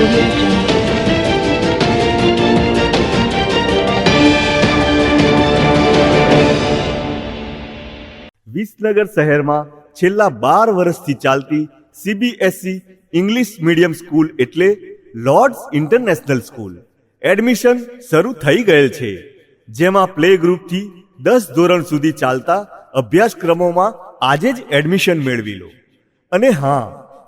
વિસનગર શહેરમાં છેલ્લા બાર વર્ષથી ચાલતી સીબીએસઈ ઇંગ્લિશ મીડિયમ સ્કૂલ એટલે લોર્ડ્સ ઇન્ટરનેશનલ સ્કૂલ એડમિશન શરૂ થઈ ગયેલ છે. જેમાં પ્લે ગ્રુપથી દસ ધોરણ સુધી ચાલતા અભ્યાસક્રમોમાં આજે જ એડમિશન મેળવી લો. અને હા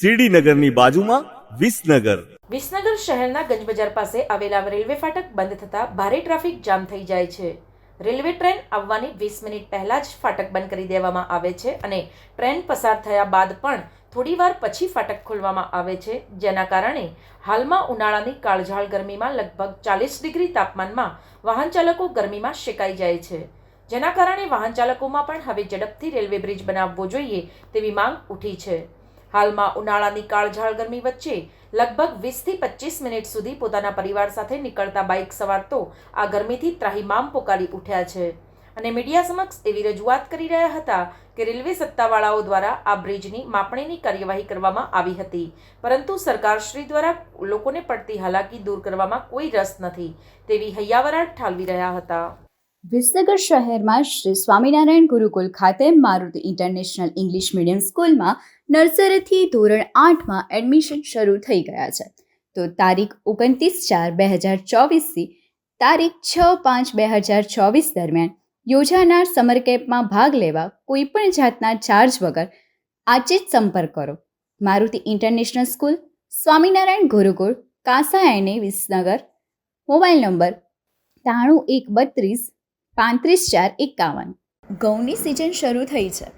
શિરડીનગરની બાજુમાં વિસનગર. વિસનગર શહેરના ગંજબજાર પાસે આવેલા રેલવે ફાટક બંધ થતા ભારે ટ્રાફિક જામ થઈ જાય છે. રેલવે ટ્રેન આવવાની વીસ મિનિટ પહેલા જ ફાટક બંધ કરી દેવામાં આવે છે અને ટ્રેન પસાર થયા બાદ પણ થોડીવાર પછી ફાટક ખોલવામાં આવે છે, જેના કારણે હાલમાં ઉનાળાની કાળઝાળ ગરમીમાં લગભગ ચાલીસ ડિગ્રી તાપમાનમાં વાહન ચાલકો ગરમીમાં શેકાઈ જાય છે. જેના કારણે વાહન ચાલકોમાં પણ હવે ઝડપથી રેલવે બ્રિજ બનાવવો જોઈએ તેવી માંગ ઉઠી છે. હાલમાં ઉનાળાની કાળઝાળ ગરમી વચ્ચે લગભગ વીસથી પચીસ મિનિટ સુધી પોતાના પરિવાર સાથે નીકળતા બાઇક સવાર તો આ ગરમીથી ત્રાહિમામ પોકારી ઉઠ્યા છે. અને મીડિયા સમક્ષ એવી રજૂઆત કરી રહ્યા હતા કે રેલવે સત્તાવાળાઓ દ્વારા આ બ્રિજની માપણીની કાર્યવાહી કરવામાં આવી હતી. પરંતુ સરકારશ્રી દ્વારા લોકોને પડતી હાલાકી દૂર કરવામાં કોઈ રસ નથી, તેવી હૈયાવરાટ ઠાલવી રહ્યા હતા. વિસનગર શહેરમાં શ્રી સ્વામિનારાયણ ગુરુકુલ ખાતે મારુતિ ઇન્ટરનેશનલ ઇંગ્લિશ મીડિયમ સ્કૂલમાં નર્સરીથી ધોરણ આઠમાં એડમિશન શરૂ થઈ ગયા છે. તો તારીખ ઓગણત્રીસ ચાર બે હજાર ચોવીસથી તારીખ છ પાંચ બે હજાર ચોવીસ દરમિયાન યોજાનાર સમર કેમ્પમાં ભાગ લેવા કોઈપણ જાતના ચાર્જ વગર આજે જ સંપર્ક કરો. મારુતિ ઇન્ટરનેશનલ સ્કૂલ, સ્વામિનારાયણ ગુરુકુળ, કાંસા એને વિસનગર, મોબાઈલ નંબર ત્રાણું એક બત્રીસ પાંત્રીસ ચાર એકાવન. ઘઉંની સિઝન શરૂ થઈ છે.